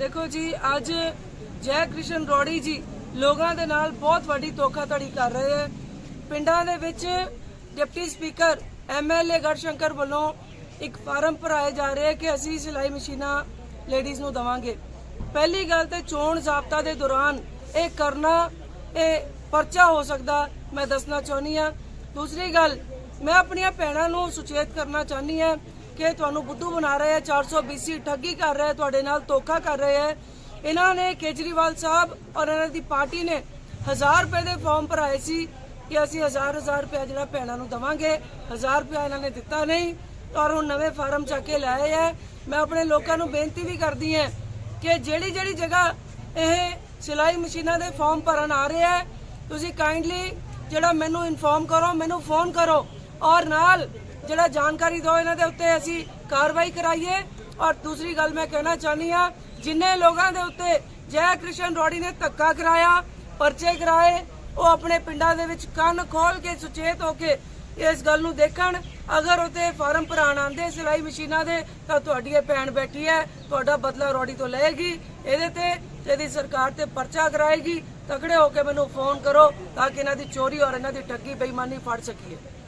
ਦੇਖੋ ਜੀ, ਅੱਜ ਜੈ ਕ੍ਰਿਸ਼ਨ ਰੋੜੀ ਜੀ ਲੋਕਾਂ ਦੇ ਨਾਲ ਬਹੁਤ ਵੱਡੀ ਧੋਖਾਧੜੀ ਕਰ ਰਹੇ ਹੈ। ਪਿੰਡਾਂ ਦੇ ਵਿੱਚ ਡਿਪਟੀ ਸਪੀਕਰ ਐਮਐਲਏ ਗੜਸ਼ੰਕਰ ਵੱਲੋਂ ਇੱਕ ਫਾਰਮ ਭਰਾਏ ਜਾ ਰਹੇ ਹੈ ਕਿ ਅਸੀਂ ਸਿਲਾਈ ਮਸ਼ੀਨਾਂ ਲੇਡੀਜ਼ ਨੂੰ ਦਵਾਂਗੇ। ਪਹਿਲੀ ਗੱਲ ਤੇ ਚੋਣ ਜ਼ਾਬਤਾ ਦੇ ਦੌਰਾਨ ਇਹ ਕਰਨਾ, ਇਹ ਪਰਚਾ ਹੋ ਸਕਦਾ, ਮੈਂ ਦੱਸਣਾ ਚਾਹੁੰਦੀ ਹਾਂ। ਦੂਸਰੀ ਗੱਲ, ਮੈਂ ਆਪਣੀਆਂ ਭੈਣਾਂ ਨੂੰ ਸੁਚੇਤ ਕਰਨਾ ਚਾਹੁੰਦੀ ਹਾਂ ਕਿ ਤੁਹਾਨੂੰ ਬੁੱਧੂ ਬਣਾ ਰਹੇ ਹੈ 420 ਠੱਗੀ ਕਰ ਰਹੇ ਤੁਹਾਡੇ ਨਾਲ ਧੋਖਾ ਕਰ ਰਹੇ ਹੈ ਇਹਨਾਂ ਨੇ ਕੇਜਰੀਵਾਲ ਸਾਹਿਬ ਔਰ ਇਹਨਾਂ ਦੀ ਪਾਰਟੀ ਨੇ 1000 ਰੁਪਏ ਦੇ ਫਾਰਮ ਭਰਾਏ ਸੀ ਕਿ ਅਸੀਂ 1000 1000 ਰੁਪਏ ਜਿਹੜਾ ਭੈਣਾਂ ਨੂੰ ਦਵਾਂਗੇ 1000 ਰੁਪਏ ਇਹਨਾਂ ਨੇ ਦਿੱਤਾ ਨਹੀਂ ਔਰ ਹੁਣ ਨਵੇਂ ਫਾਰਮ ਚੱਕ ਕੇ ਲਾਏ ਹੈ ਮੈਂ ਆਪਣੇ ਲੋਕਾਂ ਨੂੰ ਬੇਨਤੀ ਵੀ ਕਰਦੀ ਹਾਂ ਕਿ ਜਿਹੜੀ ਜਿਹੜੀ ਜਗ੍ਹਾ ਇਹ ਸਿਲਾਈ ਮਸ਼ੀਨਾਂ ਦੇ ਫਾਰਮ ਭਰਨ ਆ ਰਹੇ ਹੈ ਤੁਸੀਂ ਕਾਈਂਡਲੀ ਜਿਹੜਾ ਮੈਨੂੰ ਇਨਫੋਰਮ ਕਰੋ, ਮੈਨੂੰ ਫੋਨ ਕਰੋ ਔਰ ਨਾਲ ਜਿਹੜਾ ਜਾਣਕਾਰੀ ਦਿਓ ਇਹਨਾਂ ਦੇ ਉੱਤੇ ਅਸੀਂ ਕਾਰਵਾਈ ਕਰਾਈਏ। ਔਰ ਦੂਸਰੀ ਗੱਲ ਮੈਂ ਕਹਿਣਾ ਚਾਹਨੀ ਆ ਜਿੰਨੇ ਲੋਕਾਂ ਦੇ ਉੱਤੇ ਜੈ ਕ੍ਰਿਸ਼ਨ ਰੋੜੀ ਨੇ ਧੱਕਾ ਕਰਾਇਆ, ਪਰਚੇ ਕਰਾਏ, ਉਹ ਆਪਣੇ ਪਿੰਡਾਂ ਦੇ ਵਿੱਚ ਕੰਨ ਖੋਲ ਕੇ ਸੁਚੇਤ ਹੋ ਕੇ ਇਸ ਗੱਲ ਨੂੰ ਦੇਖਣ, ਅਗਰ ਉਤੇ ਫਾਰਮ ਭਰਾਣ ਆਂਦੇ ਸਿਲਾਈ ਮਸ਼ੀਨਾਂ ਦੇ, ਤਾਂ ਤੁਹਾਡੀ ਇਹ ਭੈਣ ਬੈਠੀ ਹੈ, ਤੁਹਾਡਾ ਬਦਲਾ ਰੋੜੀ ਤੋਂ ਲਏਗੀ। ਇਹਦੇ ਤੇ ਇਹਦੀ ਸਰਕਾਰ ਤੇ ਪਰਚਾ ਕਰਾਏਗੀ। ਤਕੜੇ ਹੋ ਕੇ ਮੈਨੂੰ ਫੋਨ ਕਰੋ, ਤਾਂ ਕਿ ਇਹਨਾਂ ਦੀ ਚੋਰੀ ਔਰ ਇਹਨਾਂ ਦੀ ਠੱਗੀ, ਬੇਈਮਾਨੀ ਫੜ ਸਕੀਏ।